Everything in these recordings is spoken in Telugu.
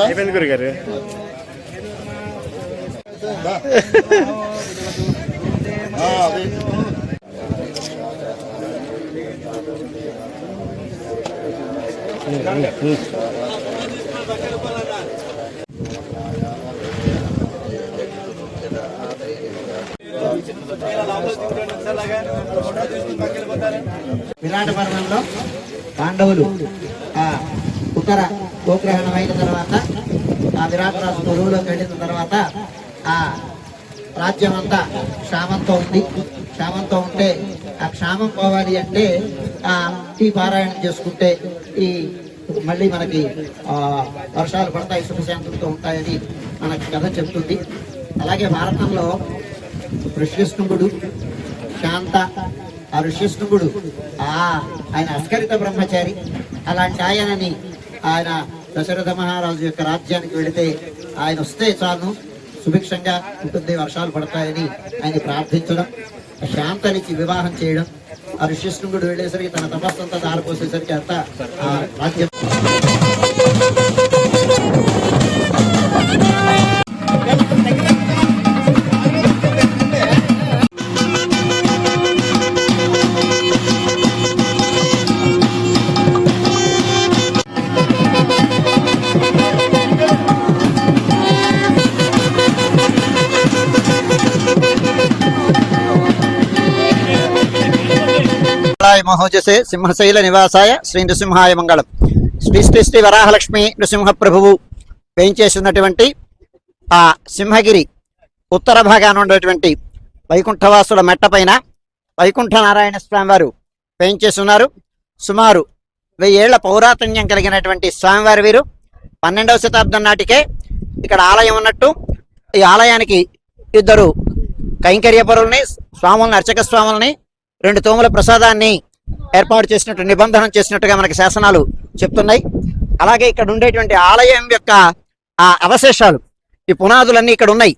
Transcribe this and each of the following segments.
అయిపోయింది గురుగారు విరాట పర్వంలో పాండవులు ఉత్తర గోగ్రహణం అయిన తర్వాత ఆ విరాట రాజు తొలువులోకి వెళ్ళిన తర్వాత ఆ రాజ్యం అంతా క్షామంతో ఉంది. క్షామంతో ఉంటే ఆ క్షామం పోవాలి అంటే ఆ ఈ పారాయణం చేసుకుంటే ఈ మళ్ళీ మనకి వర్షాలు పడతాయి సుఖశాంతులతో ఉంటాయని మనకి కథ చెప్తుంది. అలాగే భారతంలో ఋష్యశృంగుడు శాంత ఆ ఋష్యశృంగుడు ఆ ఆయన అస్కరిత బ్రహ్మచారి. అలాంటి ఆయనని ఆయన దశరథ మహారాజు యొక్క రాజ్యానికి వెళితే ఆయన వస్తే చాలు. సుభిక్షంగా ఉంటుంది వర్షాలు పడతాయని ఆయన ప్రార్థించడం శాంతనికి వివాహం చేయడం. ఆ ఋషిష్ణుడు వెళ్ళేసరికి తన తపస్సంతా దారిపోసేసరికి అంతా ఆ రాజ్యం మంగళాయ మహోజసే సింహశైల నివాసాయ శ్రీ నృసింహాయ మంగళం శ్రీ శ్రీ శ్రీ వరాహలక్ష్మి నృసింహ ప్రభువు వేయించేసినటువంటి ఆ సింహగిరి ఉత్తర భాగాన ఉన్నటువంటి వైకుంఠవాసుల మెట్టపైన వైకుంఠ నారాయణ స్వామి వారు వేయించేసి ఉన్నారు సుమారు వెయ్యేళ్ళ పౌరాతన్యం కలిగినటువంటి స్వామివారి వీరు పన్నెండవ శతాబ్దం నాటికే ఇక్కడ ఆలయం ఉన్నట్టు ఈ ఆలయానికి ఇద్దరు కైంకర్యపరుల్ని స్వాముల్ని అర్చక స్వాముల్ని రెండు తోముల ప్రసాదాన్ని ఏర్పాటు చేసినట్టు నిబంధన చేసినట్టుగా మనకి శాసనాలు చెప్తున్నాయి. అలాగే ఇక్కడ ఉండేటువంటి ఆలయం యొక్క ఆ అవశేషాలు ఈ పునాదులన్నీ ఇక్కడ ఉన్నాయి.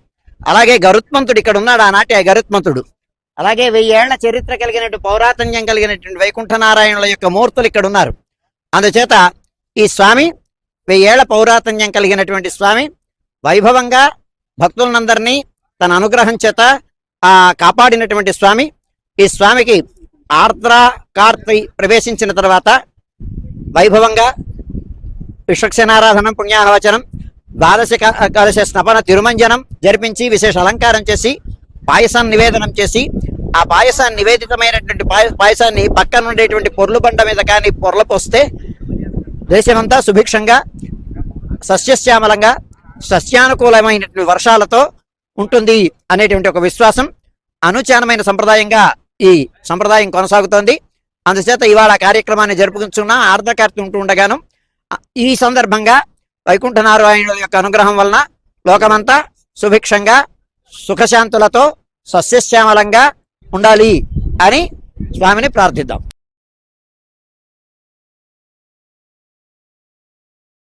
అలాగే గరుత్మంతుడు ఇక్కడ ఉన్నాడు ఆనాటి ఆ గరుత్మంతుడు. అలాగే వెయ్యేళ్ళ చరిత్ర కలిగినట్టు పౌరాతన్యం కలిగినటువంటి వైకుంఠనారాయణుల యొక్క మూర్తులు ఇక్కడ ఉన్నారు. అందుచేత ఈ స్వామి వెయ్యేళ్ళ పౌరాతన్యం కలిగినటువంటి స్వామి వైభవంగా భక్తులందరినీ తన అనుగ్రహం చేత కాపాడినటువంటి స్వామి ఈ స్వామికి ఆర్ద్ర కార్తీ ప్రవేశించిన తర్వాత వైభవంగా విశ్వక్సేనారాధనం పుణ్యానవచనం ద్వాదశ క- స్నపన తిరుమంజనం జరిపించి విశేష అలంకారం చేసి పాయసాన్ని నివేదనం చేసి ఆ పాయసాన్ని నివేదితమైనటువంటి పాయ- పాయసాన్ని పక్కన ఉండేటువంటి పొర్లు బండ మీద కానీ పొర్ల పోస్తే దేశమంతా సుభిక్షంగా సస్యశ్యామలంగా సస్యానుకూలమైనటువంటి వర్షాలతో ఉంటుంది అనేటువంటి ఒక విశ్వాసం అనుచానమైన సంప్రదాయంగా ఈ సంప్రదాయం కొనసాగుతోంది. అందుచేత ఇవాళ కార్యక్రమాన్ని జరుపుకుంటున్న ఆర్ధకార్తి ఉంటూ ఉండగాను ఈ సందర్భంగా వైకుంఠ నారాయణుల యొక్క అనుగ్రహం వలన లోకమంతా సుభిక్షంగా సుఖశాంతులతో సస్యశ్యామలంగా ఉండాలి అని స్వామిని ప్రార్థిద్దాం.